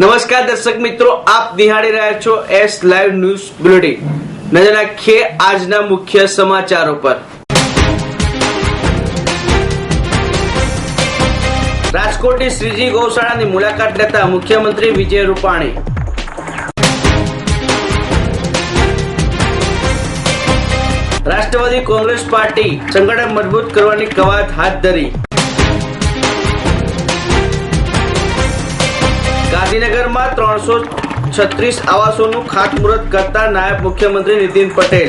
નમસ્કાર દર્શક મિત્રો, આપ નિહાળી રહ્યા છો એસ લાઈવ ન્યૂઝ બુલેટિન નજર નાખીએ આજના મુખ્ય સમાચારો પર. રાજકોટની શ્રીજી ગૌશાળાની મુલાકાત લેતા મુખ્યમંત્રી વિજય રૂપાણી. રાષ્ટ્રવાદી કોંગ્રેસ પાર્ટી સંગઠન મજબૂત કરવાની કવાયત હાથ ધરી. ગાંધીનગરમાં ત્રણસો છત્રીસ આવાસોનું ખાતમુહૂર્ત કરતા નાયબ મુખ્યમંત્રી નીતિન પટેલ.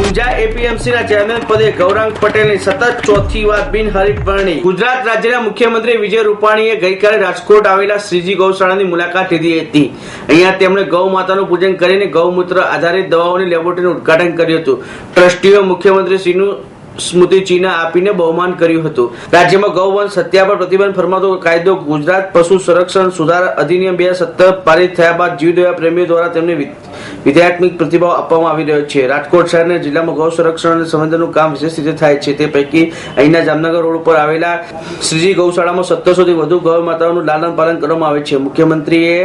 ઊંઝા એપીએમસીના ચેરમેન પદે ગૌરાંગ પટેલની સતત ચોથી વાર બિનહરીફ વરણી. ગુજરાત રાજ્યના મુખ્યમંત્રી વિજય રૂપાણીએ ગઈકાલે રાજકોટ આવેલા શ્રીજી ગૌશાળાની મુલાકાત લીધી હતી. અહીંયા તેમણે ગૌ માતાનું પૂજન કરીને ગૌમૂત્ર આધારિત દવાઓની લેબોરેટરીનું ઉદઘાટન કર્યું હતું. ટ્રસ્ટીઓ મુખ્યમંત્રી શ્રીનું સ્મૃતિ ચિહ્ન આપીને બહુમાન કર્યું હતું. રાજ્યમાં ગૌવંશ હત્યા પર પ્રતિબંધ ફરમાતો કાયદો ગુજરાત પશુ સંરક્ષણ સુધારા અધિનિયમ બે સત્તર પારિત થયા બાદ જીવદયા પ્રેમીઓ દ્વારા તેમને વિધેયાત્મક પ્રતિભાવ આપવામાં આવી રહ્યો છે. રાજકોટ શહેરના જિલ્લામાં ગૌ સંરક્ષણ અને સંવર્ધનનું કામ વિશેષ રીતે થાય છે. તે પૈકી અહીંના જામનગર રોડ ઉપર આવેલા શ્રીજી ગૌશાળામાં સત્તરસોથી વધુ ગૌ માતાઓનું લાલન પાલન કરવામાં આવે છે. મુખ્યમંત્રીએ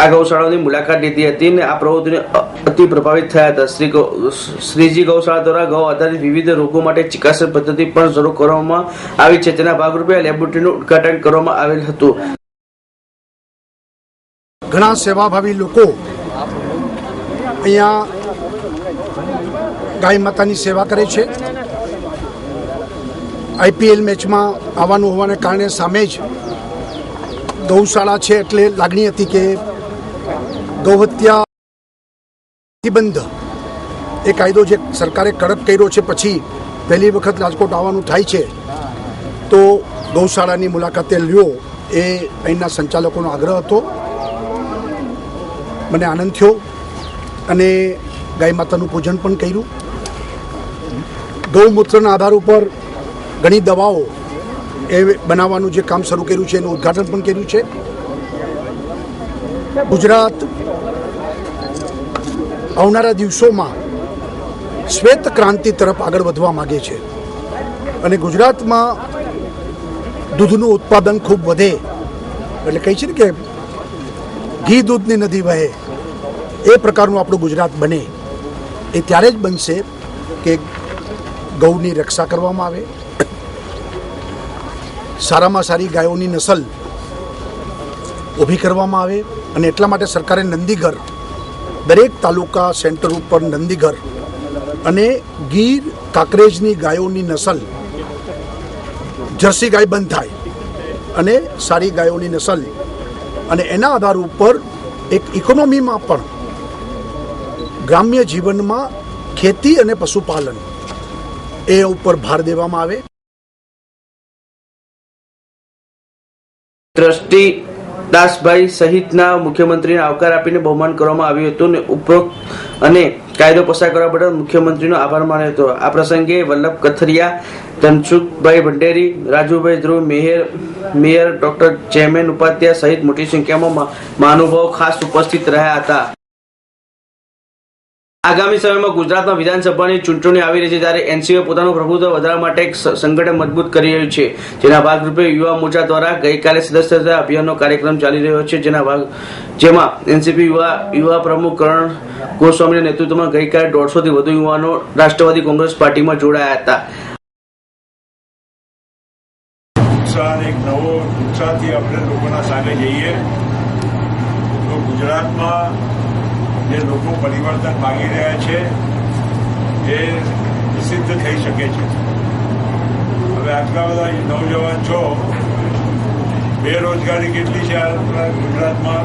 આ ગૌશાળાની મુલાકાત લીધી હતી અને આ પ્રવૃત્તિને અતિ પ્રભાવિત થયા હતા. શ્રી શ્રીજી ગૌશાળા દ્વારા ગૌ આધારિત વિવિધ રોગો માટે ચિકિત્સા પદ્ધતિ પણ શરૂ કરવામાં આવી છે. તેના ભાગરૂપે આ લેબોરેટરીનું ઉદઘાટન કરવામાં આવેલ હતું. ઘણા સેવાભાવી લોકો અહીંયા ગાય માતાની સેવા કરે છે. આઈપીએલ મેચમાં આવવાનું હોવાને કારણે સામે જ ગૌશાળા છે એટલે લાગણી હતી કે ગૌહત્યા પ્રતિબંધ. એ કાયદો જે સરકારે કડક કર્યો છે, પછી પહેલી વખત રાજકોટ આવવાનું થાય છે, તો ગૌશાળાની મુલાકાતે લ્યો એ અહીંના સંચાલકોનો આગ્રહ હતો. મને આનંદ થયો અને ગાય માતાનું પૂજન પણ કર્યું. ગૌમૂત્રના આધાર ઉપર ઘણી દવાઓ એ બનાવવાનું જે કામ શરૂ કર્યું છે, એનું ઉદ્ઘાટન પણ કર્યું છે. ગુજરાત આવનારા દિવસોમાં શ્વેત ક્રાંતિ તરફ આગળ વધવા માગે છે. અને ગુજરાતમાં દૂધનું ઉત્પાદન ખૂબ વધે. એટલે કહે છે ને કે ઘી દૂધની નદી વહે. એ પ્રકારનું આપણું ગુજરાત બને. એ ત્યારે જ બનશે કે ગૌની રક્ષા કરવામાં આવે. સારામાં સારી ગાયોની નસલ ઊભી કરવામાં આવે અને એટલા માટે સરકારે નંદીઘર, દરેક તાલુકા સેન્ટર ઉપર નંદીઘર અને ગીર કાંકરેજની ગાયોની નસલ, જર્સી ગાય બંધ થાય અને સારી ગાયોની નસલ અને એના આધાર ઉપર એક ઇકોનોમીમાં પણ ગ્રામ્ય જીવનમાં ખેતી અને પશુપાલન એ ઉપર ભાર દેવામાં આવે. ટ્રસ્ટી દાસભાઈ સહિતના મુખ્યમંત્રીને આવકાર આપીને બહુમાન કરવામાં આવ્યું હતું અને ઉપરોક્ત અને કાયદો પસાર કરવા બદલ મુખ્યમંત્રીનો આભાર માન્યો હતો. આ પ્રસંગે Vallabh Kathiriya, Dhansukhbhai Bhanderi, Rajubhai Dhruv mayor mayor doctor chairman Upadhyay સહિત મોટી સંખ્યામાં મહાનુભાવો ખાસ ઉપસ્થિત રહ્યા હતા. આગામી સમયમાં ગુજરાતમાં વિધાનસભાની ચૂંટણી આવી રહી છે ત્યારે એનસીઓ પોતાનું પ્રભુત્વ વધારવા માટે એક સંગઠન મજબૂત કરી રહ્યું છે. જેના ભાગરૂપે યુવા મોરચા દ્વારા ગઈકાલે સદસ્યતા અભિયાનનો કાર્યક્રમ ચાલી રહ્યો છે. જેના ભાગ, જેમાં એનસીપી યુવા યુવા પ્રમુખ કરણ ગોસ્વામીના નેતૃત્વમાં ગઈકાલે દોઢસોથી વધુ યુવાનો રાષ્ટ્રવાદી કોંગ્રેસ પાર્ટીમાં જોડાયા હતા. ગુજરાતમાં જે લોકો પરિવર્તન માગી રહ્યા છે, એ સિદ્ધ થઈ શકે છે. હવે આટલા બધા નવજવાન છો, બેરોજગારી કેટલી છે આપણા ગુજરાતમાં?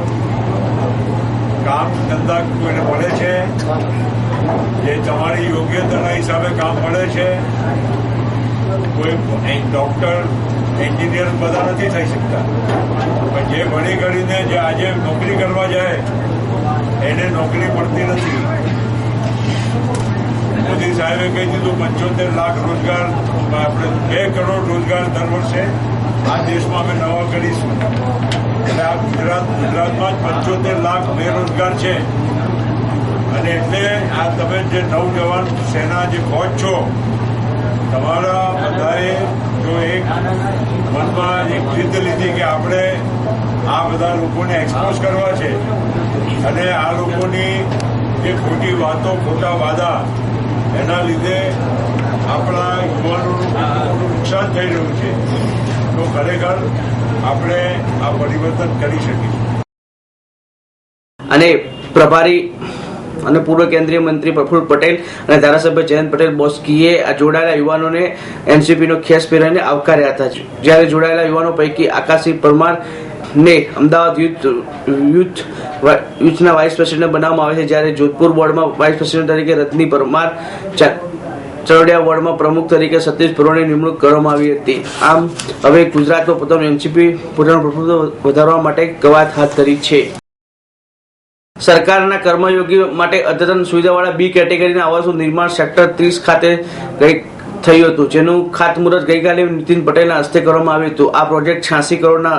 કામ, ધંધા કોઈને મળે છે? જે તમારી યોગ્યતાના હિસાબે કામ મળે છે? કોઈ ડોક્ટર, એન્જિનિયર બધા નથી થઈ શકતા. પણ જે ભણી કરીને જે આજે નોકરી કરવા જાય એને નોકરી મળતી નથી. મોદી સાહેબે કહી દીધું, પંચોતેર લાખ રોજગાર, આપણે બે કરોડ રોજગાર દર વર્ષે આ દેશમાં અમે નવા કરીશું. એટલે આ ગુજરાત, ગુજરાતમાં જ પંચોતેર લાખ બેરોજગાર છે. અને એટલે આ તમે જે નવજવાન સેના જે ફોજ છો, તમારા બધાએ જો એક મનમાં એક જીત લીધી કે આપણે આ બધા લોકોને એક્સપોઝ કરવા છે. અને આ લોકોની જે ખોટી વાતો, ખોટા વાદા, એના લીધે આપણા યુવાનોનું નુકસાન થઈ રહ્યું છે. તો ખરેખર આપણે આ પરિવર્તન કરી શકીશું. અને પ્રભારી અને પૂર્વ કેન્દ્રીય મંત્રી પ્રફુલ્લ પટેલ અને ધારાસભ્ય જયંત પટેલ બોસ્કીએ આ જોડાયેલા યુવાનોને એનસીપીનો ખેસ પહેરાવીને આવકાર્યા હતા. જ્યારે જોડાયેલા યુવાનો પૈકી આકાશી પરમાર ને અમદાવાદ યુથ યુથ યુથના વાઇસ પ્રેસિડેન્ટ બનાવવામાં આવે છે. જ્યારે જોધપુર બોર્ડમાં વાઇસ પ્રેસિડેન્ટ તરીકે રત્ની પરમાર ચરડિયા વોર્ડમાં પ્રમુખ તરીકે સતીશ પુરોની નિમણૂક કરવામાં આવી હતી. આમ, હવે ગુજરાતમાં પોતાનું એનસીપી પોતાનું પ્રભુત્વ વધારવા માટે કવાયત હાથ ધરી છે. સરકારના કર્મયોગી માટે અદ્યતન સુવિધાવાળા બી કેટેગરીના આવાસો નિર્માણ સેક્ટર ત્રીસ ખાતે ગઈ, થયું હતું. જેનું ખાતમુહૂર્ત ગઈકાલે નીતિન પટેલના હસ્તે કરવામાં આવ્યું હતું. આ પ્રોજેક્ટ છ્યાસી કરોડના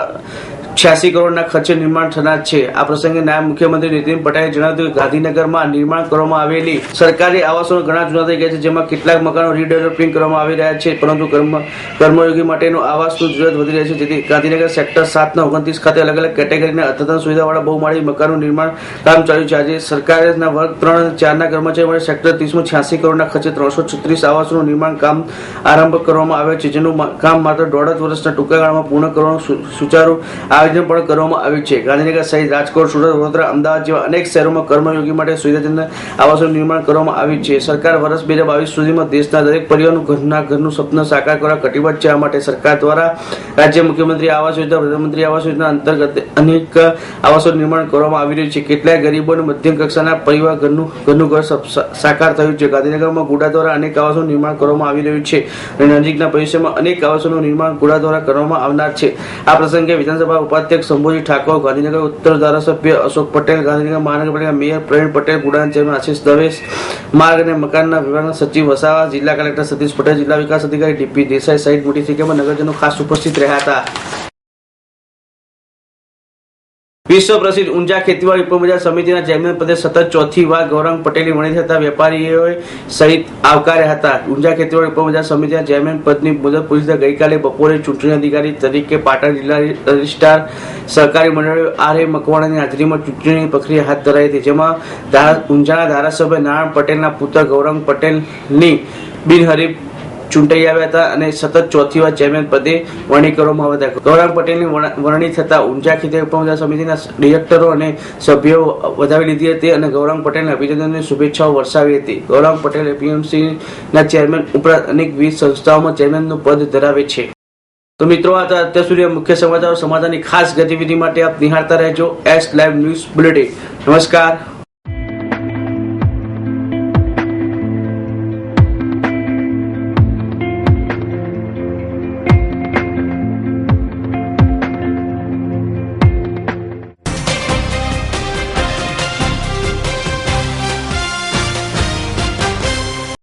છ્યાસી કરોડના ખર્ચે નિર્માણ થનાર છે. આ પ્રસંગે નાયબ મુખ્યમંત્રી નીતિન પટેલે જણાવ્યું કે ગાંધીનગરમાં નિર્માણ કરવામાં આવેલી સરકારી આવાસો ઘણા જૂના થઈ ગયા છે, જેમાં કેટલાક મકાનો રીડેવલપિંગ કરવામાં આવી રહ્યા છે, પરંતુ કર્મ, કર્મયોગી માટેનું આવાસનું જરૂરત વધી રહી છે. જેથી ગાંધીનગર સેક્ટર સાતના ઓગણત્રીસ ખાતે અલગ અલગ કેટેગરીના અદ્યતન સુવિધાવાળા બહુમાળી મકાનનું નિર્માણ કામ ચાલ્યું છે. આજે સરકારના વર્ગ ત્રણ અને ચારના કર્મચારીઓ માટે સેક્ટર ત્રીસમાં છ્યાસી કરોડના ખર્ચે ત્રણસો છત્રીસ આવાસોનું નિર્માણ કામ આરંભ કરવામાં આવ્યો છે, જેનું કામ માત્ર દોઢ વર્ષના ટૂંકા ગાળામાં પૂર્ણ કરવાનું સુચારું આયોજન પણ કરવામાં આવ્યું છે. ગાંધીનગર સહિત રાજકોટ, સુરત, વડોદરા, અમદાવાદ જેવા અનેક શહેરોમાં કર્મયોગી માટે સુવિધાજનક આવાસોનું નિર્માણ કરવામાં આવ્યું છે. સરકાર વર્ષ બે હજાર બાવીસ સુધીમાં દેશના દરેક પરિવારનું ઘરના ઘરનું સ્વપ્ન સાકાર કરવા કટિબદ્ધ છે. આ માટે સરકાર દ્વારા રાજ્ય મુખ્યમંત્રી આવાસ યોજના, પ્રધાનમંત્રી આવાસ યોજના અંતર્ગત અનેક આવાસોનું નિર્માણ કરવામાં આવી રહ્યું છે. કેટલાય ગરીબો અને મધ્યમ કક્ષાના પરિવાર ઘરનું ઘરનું ઘર સાકાર થયું છે. ગાંધીનગરમાં ગુડા દ્વારા અનેક આવાસોનું નિર્માણ કરવામાં આવી રહ્યું છે. અને નજીકના ભવિષ્યમાં અનેક આવાસોનું નિર્માણ ગુડા દ્વારા કરવામાં આવનાર છે. આ પ્રસંગે વિધાનસભા ઉપાધ્યક્ષ શંભુજી ઠાકોર, ગાંધીનગર ઉત્તર ધારાસભ્ય અશોક પટેલ, ગાંધીનગર મહાનગરપાલિકા મેયર પ્રવીણ પટેલ, ગુડાન ચેરમેન આશીષ દવે માર્ગ અને મકાનના વિભાગના સચિવ વસાવા, જિલ્લા કલેક્ટર સતીશ પટેલ, જિલ્લા વિકાસ અધિકારી ડીપી દેસાઈ સહિત મોટી સંખ્યામાં નગરજનો ખાસ ઉપસ્થિત રહ્યા હતા. વિશ્વ પ્રસિદ્ધ ઊંઝા ખેતીવાડી ઉપબજાર સમિતિના ચેરમેન પદે સતત ચોથી વાર ગૌરંગ પટેલની વરણી થતા વેપારીઓએ સહિત આવકાર્યા હતા. ઊંઝા ખેતીવાડી ઉપબજાર સમિતિના ચેરમેન પદની મુદત પૂરી ગઈકાલે બપોરે ચૂંટણી અધિકારી તરીકે પાટણ જિલ્લા રજિસ્ટ્રાર સહકારી મંડળ આર એ મકવાણાની હાજરીમાં ચૂંટણીની પ્રક્રિયા હાથ ધરાઈ હતી, જેમાં ઊંઝાના ધારાસભ્ય નારાયણ પટેલના પુત્ર ગૌરંગ પટેલની બિનહરીફ ચૂંટાઈ આવ્યા હતા અને સતત ચોથી વાર ચેરમેન પદે વરણી કરવામાં આવ્યા હતા. ગૌરાંગ પટેલની વરણી થતા ઊંઝા ખીતે ઉપમજા સમિતિના ડિરેક્ટરો અને સભ્યો વધાવી લીધી હતી અને ગૌરાંગ પટેલને અભિનંદનની શુભેચ્છાઓ વરસાવી હતી. ગૌરાંગ પટેલ એપીએમસીના ચેરમેન ઉપરાંત અનેક વિવિધ સંસ્થાઓમાં ચેરમેનનું પદ ધરાવે છે. તો મિત્રો, આ અત્યાર સુધી મુખ્ય સમાચારો. સમાચારની ખાસ ગતિવિધિ માટે આપ નિહાળતા રહેજો. એસ લાઈવ ન્યૂઝ બુલેટિન નમસ્કાર.